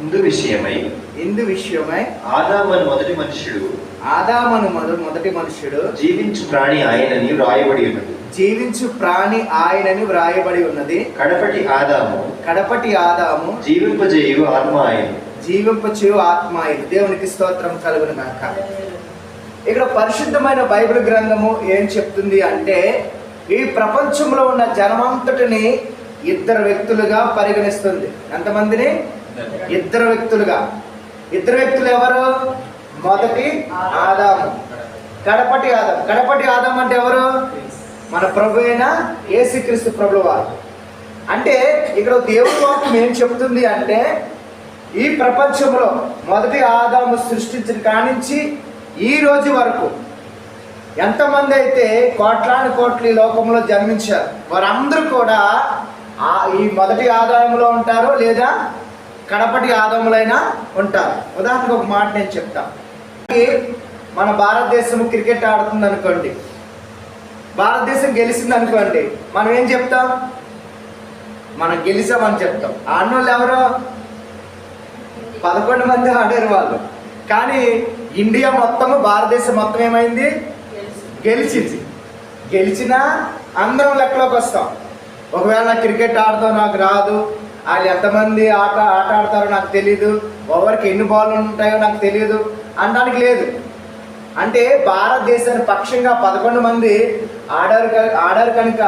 ఇందు విషయమై ఇందు విషయమై ఆదామన్ మొదటి మనుషుడు ఆదామను మొద మొదటి మనుష్యుడు. జీవించు ప్రాణి ఆయనని వ్రాయబడి ఉన్నది. జీవించు ప్రాణి ఆయనని వ్రాయబడి ఉన్నది. కడపటి ఆదాము. కడపటి ఆదాము. జీవింపజేయు ఆత్మ ఆయన జీవింపచు ఆత్మ ఇది దేవునికి స్తోత్రం కలుగును గాక. ఇక్కడ పరిశుద్ధమైన బైబిల్ గ్రంథము ఏం చెప్తుంది అంటే ఈ ప్రపంచంలో ఉన్న జనమంతటిని ఇద్దరు వ్యక్తులుగా పరిగణిస్తుంది. ఎంతమందిని? ఇద్దరు వ్యక్తులుగా. ఇద్దరు వ్యక్తులు ఎవరు? మొదటి ఆదాము. కడపటి ఆదాం కడపటి ఆదాం అంటే ఎవరు? మన ప్రభు అయిన ఏసుక్రీస్తు ప్రభు వారు అంటే ఇక్కడ దేవుడి వాక్యం ఏం చెప్తుంది అంటే ఈ ప్రపంచంలో మొదటి ఆదాము సృష్టించిన కానించి ఈ రోజు వరకు ఎంతమంది అయితే కోట్లాను కోట్లు ఈ లోకంలో జన్మించారు వారందరూ కూడా ఈ మొదటి ఆదాయంలో ఉంటారు లేదా కడపటి ఆదములైన ఉంటారు. ఉదాహరణకు ఒక మాట నేను చెప్తాను మన భారతదేశం క్రికెట్ ఆడుతుంది అనుకోండి భారతదేశం గెలిచింది అనుకోండి మనం ఏం చెప్తాం? మనం గెలిచామని చెప్తాం. ఆడినోళ్ళు ఎవరు? పదకొండు మంది ఆడారు వాళ్ళు. కానీ ఇండియా మొత్తము భారతదేశం మొత్తం ఏమైంది? గెలిచింది. గెలిచినా అందరం లెక్కలోకి వస్తాం. ఒకవేళ క్రికెట్ ఆడతాం నాకు రాదు. వాళ్ళు ఎంతమంది ఆట ఆట ఆడతారో నాకు తెలియదు ఎవరికి ఎన్ని బాల్ ఉంటాయో నాకు తెలియదు అనడానికి లేదు. అంటే భారతదేశాన్ని పక్షంగా పదకొండు మంది ఆడారు ఆడారు కనుక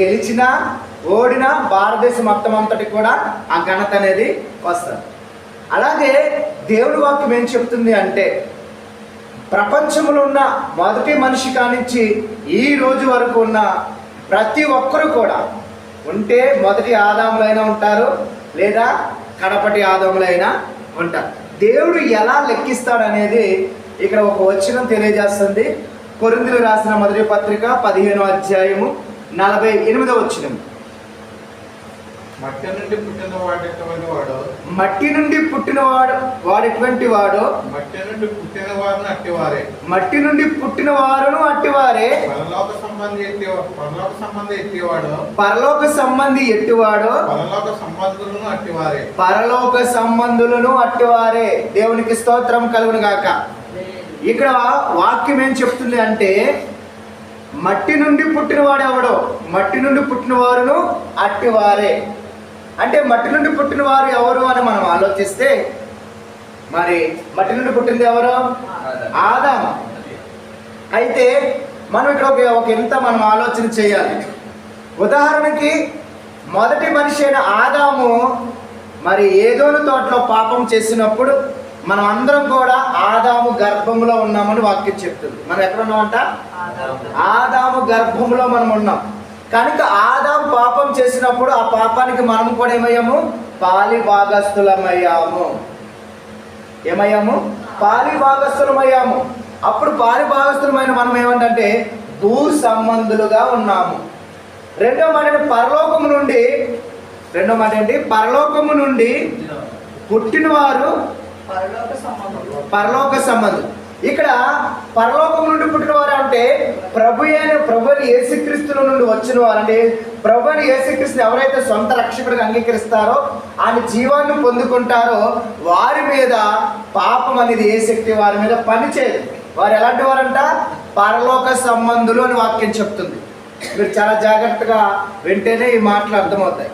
గెలిచినా ఓడినా భారతదేశం మొత్తం అంతటి కూడా ఆ ఘనత అనేది వస్తుంది. అలాగే దేవుడి వాక్యం ఏం చెప్తుంది అంటే ప్రపంచంలో ఉన్న మొదటి మనిషి కానించి ఈ రోజు వరకు ఉన్న ప్రతి ఒక్కరు కూడా ఉంటే మొదటి ఆదాములైనా ఉంటారు లేదా కడపటి ఆదాములైనా ఉంటారు. దేవుడు ఎలా లెక్కిస్తాడనేది ఇక్కడ ఒక వచనం తెలియజేస్తుంది. కొరిందులు రాసిన మొదటి పత్రిక పదిహేను అధ్యాయము నలభై ఎనిమిదో వచ్చినం మట్టి నుండి పుట్టిన వాడెటువంటి వాడు? మట్టి నుండి పుట్టినవాడు వాడెటువంటి వాడు? మట్టి నుండి పుట్టిన వారిని అట్టివారే. మట్టి నుండి పుట్టిన వారును అట్టివారే. పరలోక సంబంధి పరలోక సంబంధి ఎత్తివాడు పరలోక సంబంధి ఎట్టివాడో? పరలోక సంబంధులను అట్టివారే. పరలోక సంబంధులను అట్టివారే. దేవునికి స్తోత్రం కలుగును గాక. ఇక్కడ వాక్యం ఏం చెప్తుంది అంటే మట్టి నుండి పుట్టినవాడు ఎవడో మట్టి నుండి పుట్టిన వారును అట్టివారే. అంటే మట్టి నుండి పుట్టిన వారు ఎవరు అని మనం ఆలోచిస్తే మరి మట్టి నుండి పుట్టింది ఎవరు? ఆదామ. అయితే మనం ఇక్కడ ఒక ఒక ఎంత మనం ఆలోచన చేయాలి? ఉదాహరణకి మొదటి మనిషి అయిన ఆదాము మరి ఏదోను తోటలో పాపం చేసినప్పుడు మనం అందరం కూడా ఆదాము గర్భంలో ఉన్నామని వాక్యం చెప్తుంది. మనం ఎక్కడ ఉన్నామంట? ఆదాము. గర్భంలో మనం ఉన్నాం. కనుక ఆదాం పాపం చేసినప్పుడు ఆ పాపానికి మనం కూడా ఏమయ్యాము? పాలి భాగస్థులమయ్యాము ఏమయ్యాము? పాలి భాగస్థులమయ్యాము అప్పుడు పాలి భాగస్థులమైన మనం ఏమంటే భూ సంబంధులుగా ఉన్నాము. రెండో మాట? పరలోకము నుండి రెండో మాట ఏంటి? పరలోకము నుండి పుట్టినవారు పరలోక సంబంధం పరలోక సంబంధం ఇక్కడ పరలోకం నుండి పుట్టిన వారు అంటే ప్రభు అయిన ప్రభుని యేసుక్రీస్తుల నుండి వచ్చిన వారు. అంటే ప్రభుని యేసుక్రీస్తుని ఎవరైతే సొంత రక్షకుడిని అంగీకరిస్తారో ఆయన జీవాన్ని పొందుకుంటారో వారి మీద పాపం అనేది ఏ శక్తి వారి మీద పనిచేయదు. వారు ఎలాంటి వారంట? పరలోక సంబంధులు అని వాక్యం చెప్తుంది. మీరు చాలా జాగ్రత్తగా వింటేనే ఈ మాటలు అర్థమవుతాయి.